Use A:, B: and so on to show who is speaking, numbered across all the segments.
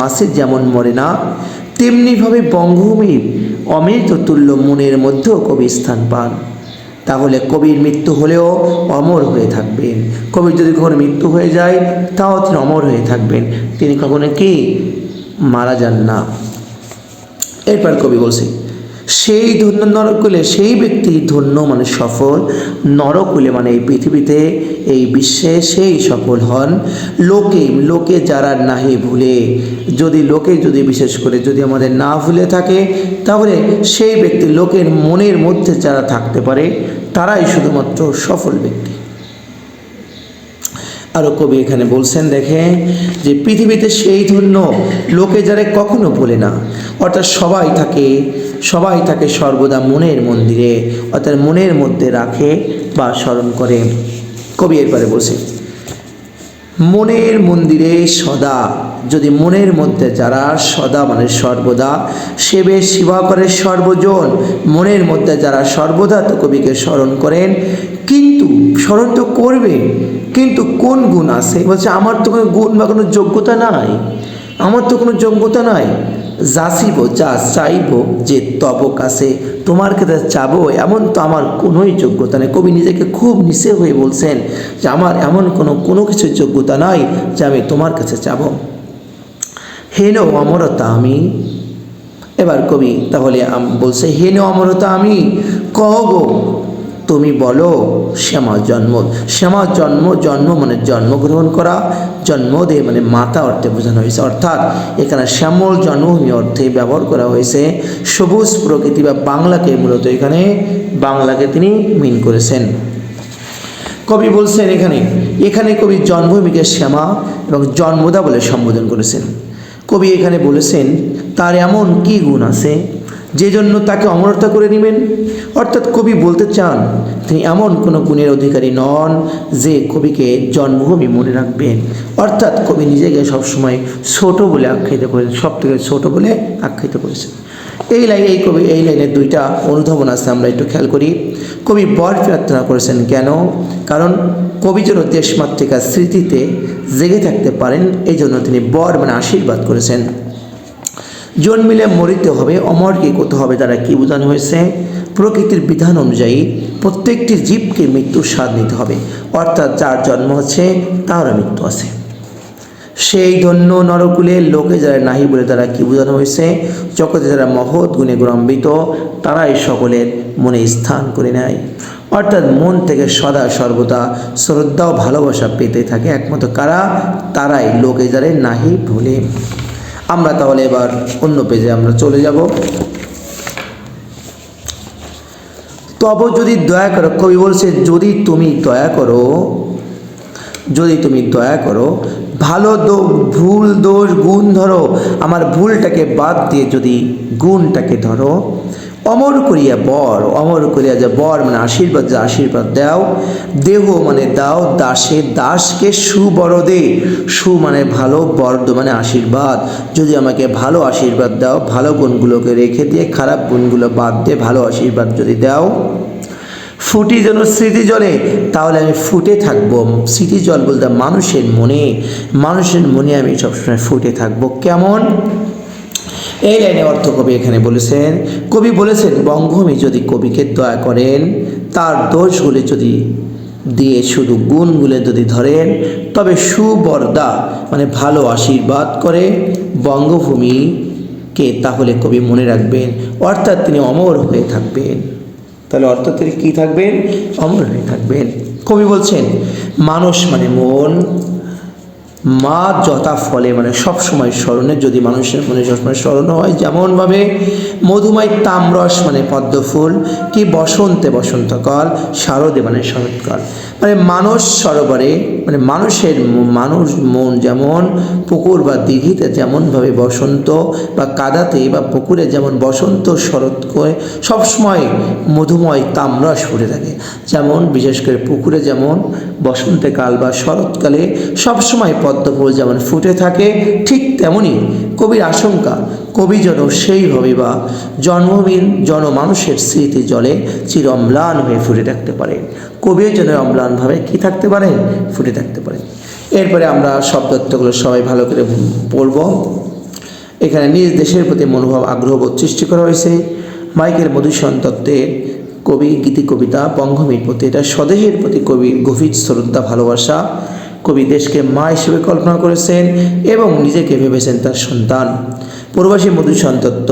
A: মাসে যেমন মরে না, তেমনিভাবে বঙ্গভূমির অমৃত তুল্য মনের মধ্যেও কবি স্থান পান। তাহলে কবির মৃত্যু হলেও অমর হয়ে থাকবেন। কবির যদি কখনো মৃত্যু হয়ে যায়, তাও তিনি অমর হয়ে থাকবেন। তিনি কখনো কি মারা যান না। এরপর কবি বলছে, সেই ধন্য নরকুলে, সেই ব্যক্তি ধন্য মানে সফল। নরকুলে মানে এই পৃথিবীতে এই বিশ্বে সেই সফল হন। লোকে লোকে যারা নাহি ভুলে, যদি লোকে যদি বিশেষ করে যদি আমাদের না ভুলে থাকে, তাহলে সেই ব্যক্তি লোকের মনের মধ্যে যারা থাকতে পারে, তারাই শুধুমাত্র সফল ব্যক্তি। আরও কবি এখানে বলছেন দেখে যে পৃথিবীতে সেই ধন্য লোকে যারা কখনো ভোলে না। অর্থাৎ সবাই থাকে সবাই থাকে সর্বদা মনের মন্দিরে, অর্থাৎ মনের মধ্যে রাখে বা স্মরণ করে। কবি এরপরে বলছে, মনের মন্দিরে সদা, যদি মনের মধ্যে যারা সদা মানে সর্বদা, সেবে সেবা করে সর্বজন, মনের মধ্যে যারা সর্বদা তো কবিকে স্মরণ করেন, কিন্তু স্মরণ তো করবে, কিন্তু কোন গুণ আছে? বলছে, আমার তো কোনো গুণ বা কোনো যোগ্যতা নাই, আমার তো কোনো যোগ্যতা নাই। যাচিব, যা চাইব যে তব কাছে তোমার কাছে চাবো, এমন তো আমার কোনোই যোগ্যতা নেই। কবি নিজেকে খুব নিষেধ হয়ে বলছেন যে, আমার এমন কোনো কোনো কিছুর যোগ্যতা নাই যে আমি তোমার কাছে চাবো। হেন অমরতা আমি। এবার কবি তাহলে বলছে হেন অমরতা আমি। কহ গো তুমি বলো, শ্যামা জন্ম শ্যামা জন্ম জন্ম মানে জন্মগ্রহণ করা, জন্ম দিয়ে মানে মাতা অর্থে বোঝানো হয়েছে। অর্থাৎ এখানে শ্যামল জন্মভূমি অর্থে ব্যবহার করা হয়েছে। সবুজ প্রকৃতি বা বাংলাকে মূলত এখানে বাংলাকে তিনি মিন করেছেন। কবি বলছেন এখানে এখানে কবি জন্মভূমিকে শ্যামা এবং জন্মদা বলে সম্বোধন করেছেন। কবি এখানে বলেছেন, তার এমন কি গুণ আছে? যে জন্য তাকে অমরতা করে নেবেন। অর্থাৎ কবি বলতে চান, তিনি এমন কোনো গুণের অধিকারী নন যে কবিকে জন্মভূমি মনে রাখবেন। অর্থাৎ কবি নিজেকে সবসময় ছোট বলে আখ্যায়িত করেছেন সব থেকে ছোট বলে আখ্যায়িত করেছেন। এই লাইনে এই কবি, এই লাইনের দুইটা অনুধাবন আছে, আমরা একটু খেয়াল করি। কবি বর প্রার্থনা করেছেন কেন? কারণ কবি যেন দেশমাতৃকার স্মৃতিতে জেগে থাকতে পারেন এই জন্য তিনি বর মানে আশীর্বাদ করেছেন। জন্মিলে মরিতে হবে অমরকে করতে হবে দ্বারা কি বোঝানো হয়েছে? প্রকৃতির বিধান অনুযায়ী প্রত্যেকটি জীবকে মৃত্যুর স্বাদ নিতে হবে, অর্থাৎ যার জন্ম আছে তারও মৃত্যু আছে। সেই ধন্য নরকুলে লোকে যারা নাহি বলে তারা কি বোঝানো হয়েছে? জগতে যারা মহৎ গুণে গ্রম্বিত তারাই সকলের মনে স্থান করে নেয়। অর্থাৎ মন থেকে সদা সর্বদা শ্রদ্ধা ও ভালোবাসা পেতে থাকে, একমাত্র কারা? তারাই লোকে যারা নাহি ভুলে আমরা তাহলে এবার অন্য পেজে আমরা চলে যাব। তব যদি দয়া করো কবি বলছে, যদি তুমি দয়া করো, যদি তুমি দয়া করো, ভালো দো, ভুল দোষ, গুণ ধরো, আমার ভুলটাকে বাদ দিয়ে যদি গুণটাকে ধরো অমর করিয়া বর, অমর করিয়া যে বর মানে আশীর্বাদ, যে আশীর্বাদ দাও, দেহ মানে দাও দাসে, দাসকে সুবর দে সু মানে ভালো বর্দ মানে আশীর্বাদ। যদি আমাকে ভালো আশীর্বাদ দাও, ভালো গুণগুলোকে রেখে দিয়ে, খারাপ গুণগুলো বাদ দিয়ে ভালো আশীর্বাদ যদি দাও, ফুটি যেন স্মৃতি জলে তাহলে আমি ফুটে থাকব। স্মৃতি জল বলতে মানুষের মনে মানুষের মনে আমি সবসময় ফুটে থাকব। কেমন? এই লাইনে অর্থ কবি এখানে বলেছেন, কবি বলেছেন, বঙ্গভূমি যদি কবিকে দয়া করেন, তার দোষগুলি যদি দিয়ে শুধু গুণগুলো যদি ধরেন, তবে সুবরদা মানে ভালো আশীর্বাদ করে বঙ্গভূমিকে তাহলে কবি মনে রাখবেন, অর্থাৎ তিনি অমর হয়ে থাকবেন। তাহলে অর্থ তিনি কী থাকবেন? অমর হয়ে থাকবেন। কবি বলছেন, মানুষ মানে মন মা যথা ফলে মানে সব সময় স্মরণে, যদি মানুষের মনে সবসময় স্মরণ হয়, যেমনভাবে মধুময় তামরস মানে পদ্মফুল, কি বসন্তে বসন্তকাল, শারদে মানে শরৎকাল। মানে মানুষ সরোবরে মানে মানুষের মানুষ মন যেমন পুকুর বা দিঘিতে যেমনভাবে বসন্ত বা কাদাতে বা পুকুরে যেমন বসন্ত, শরৎ করে সবসময় মধুময় তামরস ফুটে থাকে। যেমন বিশেষ করে পুকুরে যেমন বসন্তকাল বা শরৎকালে সবসময় পদ্মফুল যেমন ফুটে থাকে, ঠিক তেমনই কবির আশঙ্কা, কবি যেন সেইভাবে বা জন্মহীন জনমানুষের স্মৃতি জলে চির অম্লান হয়ে ফুটে থাকতে পারে। কবিও যেন অম্লানভাবে কি থাকতে পারে? ফুটে থাকতে পারে। এরপরে আমরা শব্দার্থগুলো সবাই ভালো করে পড়ব। এখানে নিজ দেশের প্রতি মনোভাব, আগ্রহবোধ সৃষ্টি করা হয়েছে। মাইকেল মধুসূদন দত্তের কবি, গীতি কবিতা বঙ্গভূমির প্রতি, এটা স্বদেশের প্রতি কবির গভীর শ্রদ্ধা, ভালোবাসা। কবি দেশকে মা হিসেবে কল্পনা করেছেন এবং নিজেকে ভেবেছেন তার সন্তান। প্রবাসী মধুসূদন দত্ত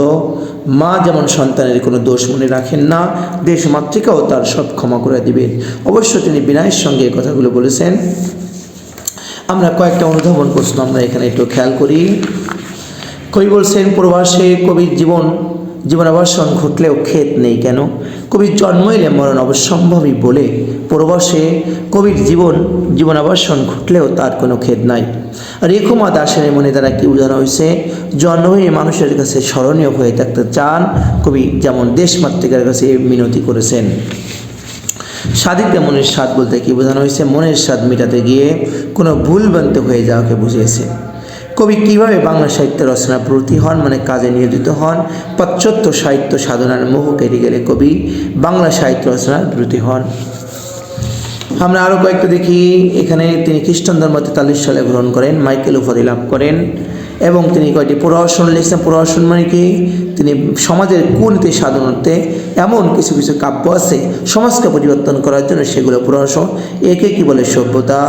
A: মা যেমন সন্তানের কোনো দোষ মনে রাখেন না, দেশ মাতৃকাও তার সব ক্ষমা করে দিবেন অবশ্য তিনি বিনয়ের সঙ্গে কথাগুলো বলেছেন। আমরা কয়েকটা অনুধাবন প্রশ্ন আমরা এখানে একটু খেয়াল করি। কবি বলছেন, প্রবাসে কবির জীবন, জীবনাবসান ঘটলেও ক্ষেত নেই কেন? কবির জন্ম এলে মরণ অবশ্যম্ভাবী বলে। প্রবাসে কবির জীবন, জীবনাবসান ঘটলেও তার কোনো ক্ষেত নাই। রেখুমা দাসের মনে দ্বারা কি বোঝানো হয়েছে জন্মভূমি মানুষের কাছে স্মরণীয় হয়ে থাকতে চান কবি যেমন দেশমাতৃকার কাছে মিনতি করেছেন। স্বাদিতে মনের স্বাদ বলতে কি বোঝানো হয়েছে? মনের স্বাদ মেটাতে গিয়ে কোনো ভুল বানতে হয়ে যাওয়াকে বুঝিয়েছে। কবি কীভাবে বাংলা সাহিত্য রচনা ব্রতী হন মানে কাজে নিয়োজিত হন, পাশ্চাত্য সাহিত্য সাধনার মোহ কেটে গেলে কবি বাংলা সাহিত্য রচনার ব্রতী হন। আমরা আরও কয়েকটা দেখি। এখানে তিনি খ্রিস্টান ধর্ম তেতাল্লিশ সালে গ্রহণ করেন, মাইকেল উপাধি লাভ করেন এবং তিনি কয়েকটি প্রহসন লিখছেন। প্রহসন মানে কি? তিনি সমাজের কুনীতি সাধনার্থে এমন কিছু কিছু কাব্য আছে, সমাজকে পরিবর্তন করার জন্য সেগুলো প্রহসন। একে কি বলে সভ্যতা?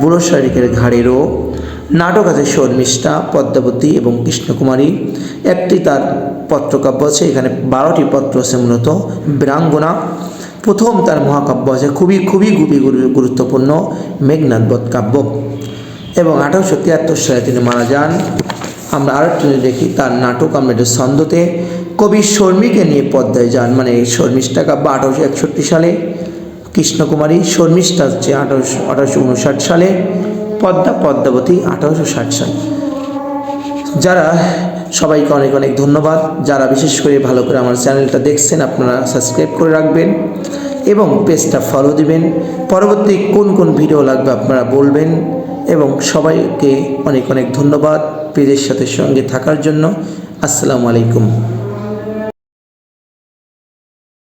A: বুড়ো শারিকের ঘাড়েরও নাটক আছে শর্মিষ্ঠা পদ্মাবতী এবং কৃষ্ণকুমারী। একটি তার পত্রকাব্য আছে, এখানে বারোটি পত্র আছে মূলত, বীরাঙ্গনা। প্রথম তার মহাকাব্য আছে, খুবই খুবই খুবই গুরুত্বপূর্ণ মেঘনাথ বধ কাব্য এবং আঠারোশো তিয়াত্তর সালে তিনি মারা যান। আমরা আরেকটু যদি দেখি তার নাটক, আমরা একটু ছন্দতে। কবি শর্মীকে নিয়ে পদ্মায় যান মানে শর্মিষ্ঠা কাব্য আঠারোশো একষট্টি সালে। কৃষ্ণকুমারী শর্মিষ্ঠা হচ্ছে আঠারোশো আঠারোশো উনষাট সালে। পদ্মা পদ্মাবতী আঠারোশো ষাট সাল। যারা সবাইকে অনেক অনেক ধন্যবাদ। যারা বিশেষ করে ভালো করে আমার চ্যানেলটা দেখছেন, আপনারা সাবস্ক্রাইব করে রাখবেন এবং পেজটা ফলো দিবেন। পরবর্তী কোন কোন ভিডিও লাগবে আপনারা বলবেন এবং সবাইকে অনেক অনেক ধন্যবাদ পেজের সাথে সঙ্গে থাকার জন্য। আসসালামু আলাইকুম।